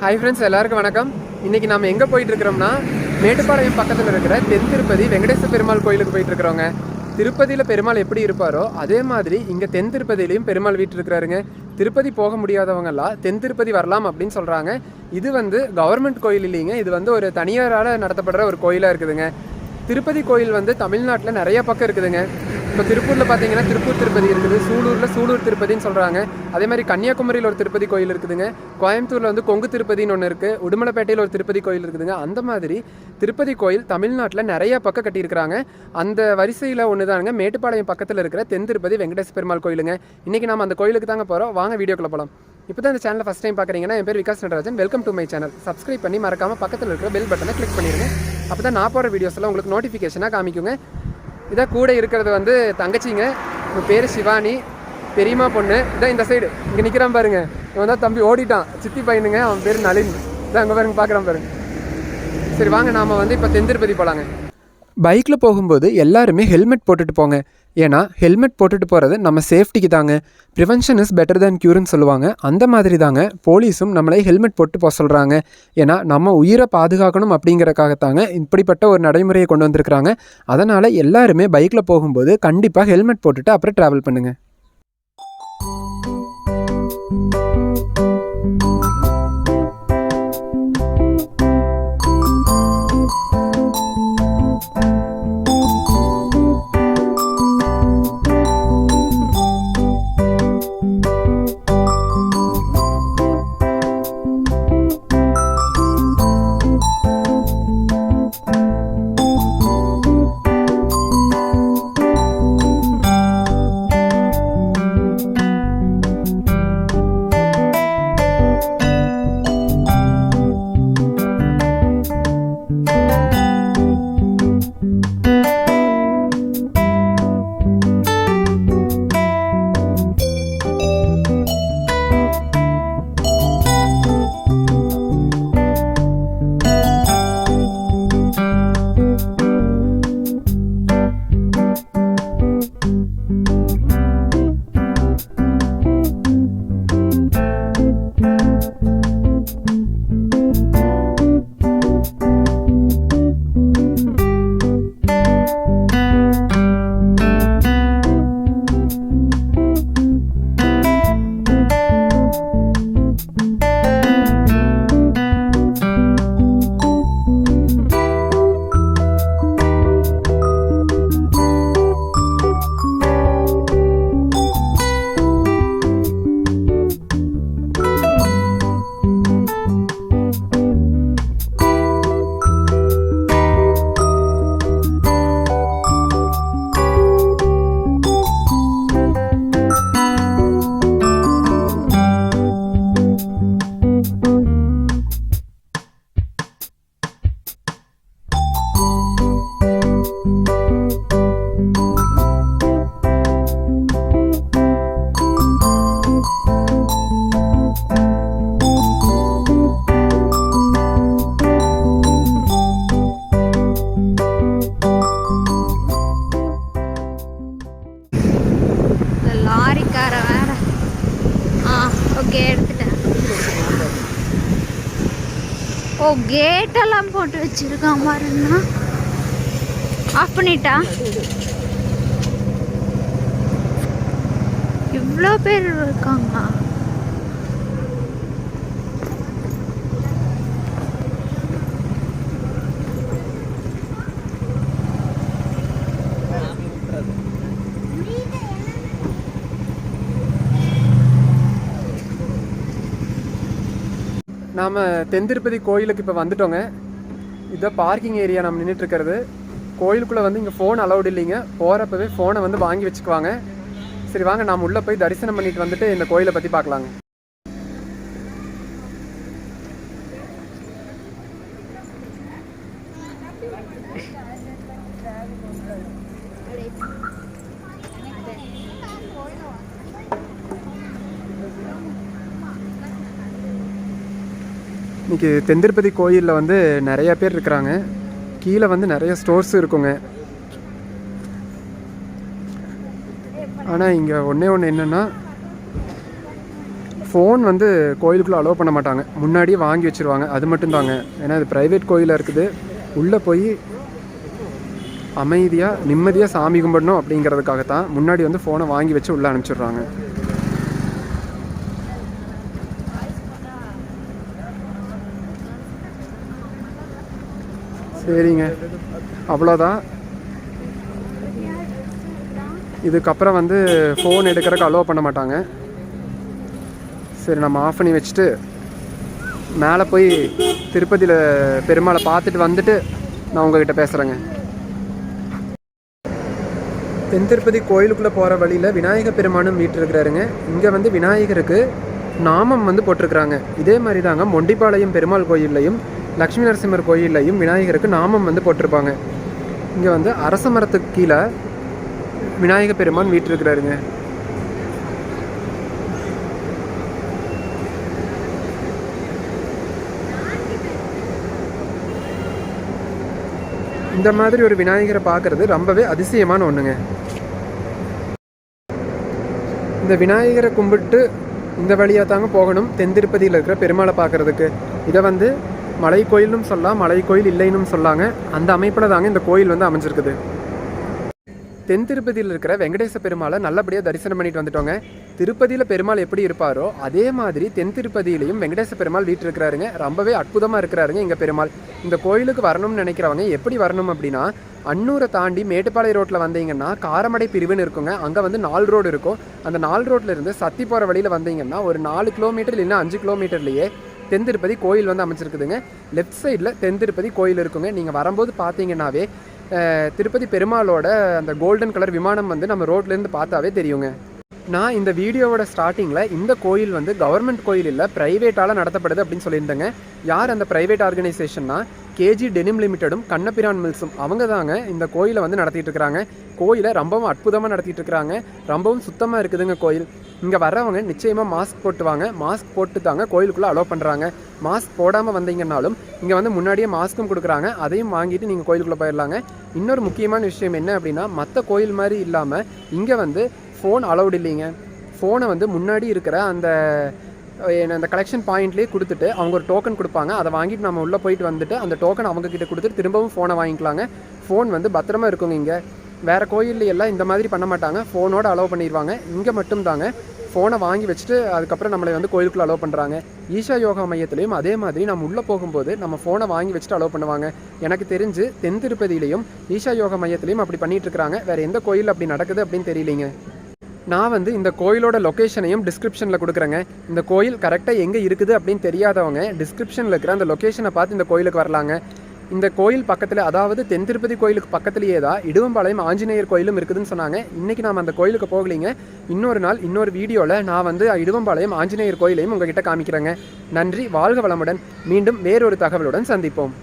Hi friends எல்லாருக்கும் வணக்கம். இன்னைக்கு நம்ம எங்கே போயிட்டுருக்கிறோம்னா மேட்டுப்பாளையம் பக்கத்தில் இருக்கிற தென் திருப்பதி வெங்கடேச பெருமாள் கோயிலுக்கு போயிட்டு இருக்கிறோங்க திருப்பதியில் பெருமாள் எப்படி இருப்பாரோ அதே மாதிரி இங்கே தென் திருப்பதியிலையும் பெருமாள் வீட்டு இருக்கிறாருங்க திருப்பதி போக முடியாதவங்கெல்லாம் தென் திருப்பதி வரலாம் அப்படின்னு சொல்கிறாங்க இது வந்து கவர்மெண்ட் கோயில் இல்லைங்க. இது வந்து ஒரு தனியாரால் நடத்தப்படுற ஒரு கோயிலாக இருக்குதுங்க. திருப்பதி கோயில் வந்து தமிழ்நாட்டில் நிறைய பக்கம் இருக்குதுங்க. இப்போ திருப்பூரில் பார்த்தீங்கன்னா திருப்பூர் திருப்பதி இருக்குது. சூலூரில் சூலூர் திருப்பதின்னு சொல்கிறாங்க அதே மாதிரி கன்னியாகுமரியில் ஒரு திருப்பதி கோயில் இருக்குதுங்க. கோயம்புத்தூரில் வந்து கொங்கு திருப்பதின்னு ஒன்று இருக்குது உடுமலைப்பேட்டையில் ஒரு திருப்பதி கோயில் இருக்குதுங்க. அந்த மாதிரி திருப்பதி கோயில் தமிழ்நாட்டில் நிறைய பக்கம் கட்டியிருக்கிறாங்க. அந்த வரிசையில் ஒன்று தானுங்க மேட்டுப்பாளையம் பக்கத்தில் இருக்கிற தென் திருப்பதி வெங்கடேஸ் பெருமாள் கோயிலுங்க. இன்றைக்கி நம்ம அந்த கோயிலுக்கு தாங்க போகிறோம் வாங்க வீடியோக்குள்ளே போகலாம் இப்போ தான் இந்த சேனலை ஃபஸ்ட் டைம் பார்க்குறீங்கன்னா என் பேர் Vikas Natarajan. Welcome to my channel subscribe பண்ணி மறக்காமல் பக்கத்தில் இருக்கிற பெல் பட்டனை கிளிக் பண்ணிடுங்க அப்போ தான் நான் போகிற வீடியோஸ் எல்லாம் உங்களுக்கு நோட்டிஃபிகேஷனாக காமிக்குங்க. இதான் கூட இருக்கிறது வந்து தங்கச்சிங்க. இப்போ பேர் சிவானி பெரியம்மா பொண்ணு. இதான் இந்த சைடு இங்கே நிற்கிறான் பாருங்க. இவன் தான் தம்பி ஓடிட்டான். சித்தி பையனுங்க அவன் பேர் நளின். இதான் அங்கே பாருங்க பார்க்குறான் பாருங்க. சரி வாங்க நாம் வந்து இப்போ தெந்திருப்பதி போகலாங்க பைக்கில் போகும்போது எல்லாருமே ஹெல்மெட் போட்டுட்டு போங்க. ஏன்னா ஹெல்மெட் போட்டுட்டு போகிறது நம்ம சேஃப்டிக்கு தாங்க. ப்ரிவென்ஷன் இஸ் பெட்டர் தேன் க்யூர்னு சொல்லுவாங்க. அந்த மாதிரி தாங்க போலீஸும் நம்மளே ஹெல்மெட் போட்டு போக சொல்கிறாங்க ஏன்னா நம்ம உயிரை பாதுகாக்கணும் அப்படிங்கிறக்காகத்தாங்க இப்படிப்பட்ட ஒரு நடைமுறையை கொண்டு வந்திருக்கிறாங்க. அதனால் எல்லாருமே பைக்கில் போகும்போது கண்டிப்பாக ஹெல்மெட் போட்டுட்டு அப்புறம் ட்ராவல் பண்ணுங்கள் இங்கே எடுத்துட்டேன். ஓ கேட்டெல்லாம் போட்டு வச்சிருக்கான் பாருங்க ஆஃப் பண்ணிட்டா? இவ்வளோ பேர் இருக்காங்க நாம் தென் திருப்பதி கோயிலுக்கு இப்போ வந்துட்டோங்க. இதான் பார்க்கிங் ஏரியா நம்ம நின்றுட்டுருக்கிறது கோயிலுக்குள்ளே வந்து இங்கே ஃபோன் அலௌட் இல்லைங்க. போகிறப்பவே ஃபோனை வந்து வாங்கி வச்சுக்குவாங்க. சரி வாங்க நாம் உள்ளே போய் தரிசனம் பண்ணிட்டு வந்துட்டு இந்த கோயிலை பற்றி பார்க்கலாங்க. இன்றைக்கி தெந்திருப்பதி கோயிலில் வந்து நிறைய பேர் இருக்கிறாங்க. கீழே வந்து நிறைய ஸ்டோர்ஸ் இருக்குங்க. ஆனால் இங்கே ஒன்றே ஒன்று என்னென்னா ஃபோன் வந்து கோயிலுக்குள்ளே அலோவ் பண்ண மாட்டாங்க. முன்னாடியே வாங்கி வச்சுருவாங்க. அது மட்டும்தாங்க. ஏன்னா இது ப்ரைவேட் கோயிலாக இருக்குது. உள்ளே போய் அமைதியாக நிம்மதியாக சாமி கும்பிடணும் அப்படிங்கிறதுக்காகத்தான் முன்னாடி வந்து ஃபோனை வாங்கி வச்சு உள்ளே அனுப்பிச்சிடுறாங்க. சரிங்க. அவ்வளோதான். இதுக்கப்புறம் வந்து ஃபோன் எடுக்கிறதுக்கு அலோவ் பண்ண மாட்டாங்க. சரி நம்ம ஆஃப் பண்ணி வச்சுட்டு மேலே போய் திருப்பதியில் பெருமாளை பார்த்துட்டு வந்துட்டு நான் உங்ககிட்ட பேசுகிறேங்க தென் திருப்பதி கோயிலுக்குள்ளே போகிற வழியில் விநாயகர் பெருமானும் வீட்டிருக்கிறாருங்க இங்கே வந்து விநாயகருக்கு நாமம் வந்து போட்டிருக்கிறாங்க. இதே மாதிரி தாங்க மொண்டிப்பாளையம் பெருமாள் கோயில்லையும் லக்ஷ்மி நரசிம்மர் கோயிலையும் விநாயகருக்கு நாமம் வந்து போட்டிருப்பாங்க. இங்கே வந்து அரச மரத்துக்கு கீழே விநாயகர் பெருமான் வீட்டிருக்கிறாருங்க இந்த மாதிரி ஒரு விநாயகரை பார்க்கறது ரொம்பவே அதிசயமான ஒன்றுங்க இந்த விநாயகரை கும்பிட்டு இந்த வழியாக தாங்க போகணும் தென் திருப்பதியில் இருக்கிற பெருமாளை பார்க்கறதுக்கு. இதை வந்து மலை கோயிலும் சொல்லலாம் மலை கோயில் இல்லைன்னு சொல்லாங்க. அந்த அமைப்பில் தாங்க இந்த கோயில் வந்து அமைஞ்சிருக்குது. தென் திருப்பதியில் இருக்கிற வெங்கடேச பெருமாளை நல்லபடியாக தரிசனம் பண்ணிட்டு வந்துட்டோங்க. திருப்பதியில் பெருமாள் எப்படி இருப்பாரோ அதே மாதிரி தென் திருப்பதியிலையும் வெங்கடேச பெருமாள் வீட்டு இருக்கிறாருங்க ரொம்பவே அற்புதமாக இருக்கிறாருங்க இங்கே பெருமாள். இந்த கோயிலுக்கு வரணும்னு நினைக்கிறவங்க எப்படி வரணும் அப்படின்னா அன்னூரை தாண்டி மேட்டுப்பாளைய ரோட்டில் வந்தீங்கன்னா காரமடை பிரிவுன்னு இருக்குங்க. அங்கே வந்து நாலு ரோடு இருக்கும். அந்த நாலு ரோட்டில் இருந்து சத்தி போகிற வழியில் வந்தீங்கன்னா ஒரு நாலு கிலோமீட்டர் இல்லைன்னா அஞ்சு கிலோமீட்டர்லேயே தென்திருப்பதி கோயில் வந்து அமைச்சிருக்குதுங்க. லெஃப்ட் சைடில் தென்திருப்பதி கோயில் இருக்குங்க. நீங்கள் வரும்போது பார்த்தீங்கன்னாவே திருப்பதி பெருமாளோட அந்த கோல்டன் கலர் விமானம் வந்து நம்ம ரோட்லேருந்து பார்த்தாவே தெரியுங்க. நான் இந்த வீடியோவோட ஸ்டார்டிங்கில் இந்த கோயில் வந்து கவர்மெண்ட் கோயில் இல்லை ப்ரைவேட்டால் நடத்தப்படுது அப்படின்னு சொல்லியிருந்தேங்க. யார் அந்த ப்ரைவேட் ஆர்கனைசேஷன்னா கேஜி டெனிம் லிமிட்டடும் கண்ணபிரான் மில்ஸும் அவங்க தாங்க இந்த கோயிலை வந்து நடத்திட்டு இருக்கிறாங்க கோயிலை ரொம்பவும் அற்புதமாக நடத்திட்டு இருக்கிறாங்க ரொம்பவும் சுத்தமாக இருக்குதுங்க கோயில். இங்கே வர்றவங்க நிச்சயமாக மாஸ்க் போட்டுவாங்க. மாஸ்க் போட்டு தாங்க கோயிலுக்குள்ளே அலோவ் பண்ணுறாங்க மாஸ்க் போடாமல் வந்தீங்கன்னாலும் இங்கே வந்து முன்னாடியே மாஸ்க்கும் கொடுக்குறாங்க. அதையும் வாங்கிட்டு நீங்கள் கோயிலுக்குள்ளே போயிடலாங்க இன்னொரு முக்கியமான விஷயம் என்ன அப்படின்னா மற்ற கோயில் மாதிரி இல்லாமல் இங்கே வந்து ஃபோன் அலௌட் இல்லைங்க. ஃபோனை வந்து முன்னாடி இருக்கிற அந்த அந்த கலெக்ஷன் பாயிண்ட்லேயே கொடுத்துட்டு அவங்க ஒரு டோக்கன் கொடுப்பாங்க. அதை வாங்கிட்டு நம்ம உள்ளே போயிட்டு வந்துட்டு அந்த டோக்கன் அவங்க கிட்ட கொடுத்துட்டு திரும்பவும் ஃபோனை வாங்கிக்கலாங்க. ஃபோன் வந்து பத்திரமா இருக்குங்க இங்கே. வேறு கோயில்ல எல்லாம் இந்த மாதிரி பண்ண மாட்டாங்க. ஃபோனோட அலோவ் பண்ணிடுவாங்க இங்கே மட்டும் தாங்க ஃபோனை வாங்கி வச்சுட்டு அதுக்கப்புறம் நம்மளை வந்து கோயிலுக்குள்ளே அலோவ் பண்ணுறாங்க ஈஷா யோகா மையத்துலேயும் அதே மாதிரி நம்ம உள்ளே போகும்போது நம்ம ஃபோனை வாங்கி வச்சுட்டு அலோவ் பண்ணுவாங்க. எனக்கு தெரிஞ்சு தென் திருப்பதியிலையும் ஈஷா யோகா மையத்துலேயும் அப்படி பண்ணிகிட்டு இருக்கிறாங்க. வேறு எந்த கோயில் அப்படி நடக்குது அப்படின்னு தெரியலைங்க. நான் வந்து இந்த கோயிலோட லொக்கேஷனையும் டிஸ்கிரிப்ஷனில் கொடுக்குறேங்க. இந்த கோயில் கரெக்டாக எங்கே இருக்குது அப்படின்னு தெரியாதவங்க டிஸ்கிரிப்ஷனில் இருக்கிற அந்த லொக்கேஷனை பார்த்து இந்த கோயிலுக்கு வரலாங்க. இந்த கோயில் பக்கத்தில் அதாவது தென் திருப்பதி கோயிலுக்கு பக்கத்துலேயே தான் இடுவம்பாளையம் ஆஞ்சநேயர் கோயிலும் இருக்குதுன்னு சொன்னாங்க. இன்றைக்கி நாம் அந்த கோயிலுக்கு போகலீங்க. இன்னொரு நாள் இன்னொரு வீடியோவில் நான் வந்து இடுவம்பாளையம் ஆஞ்சநேயர் கோயிலையும் உங்ககிட்ட காமிக்கிறேங்க. நன்றி வாழ்க வளமுடன். மீண்டும் வேறொரு தகவலுடன் சந்திப்போம்.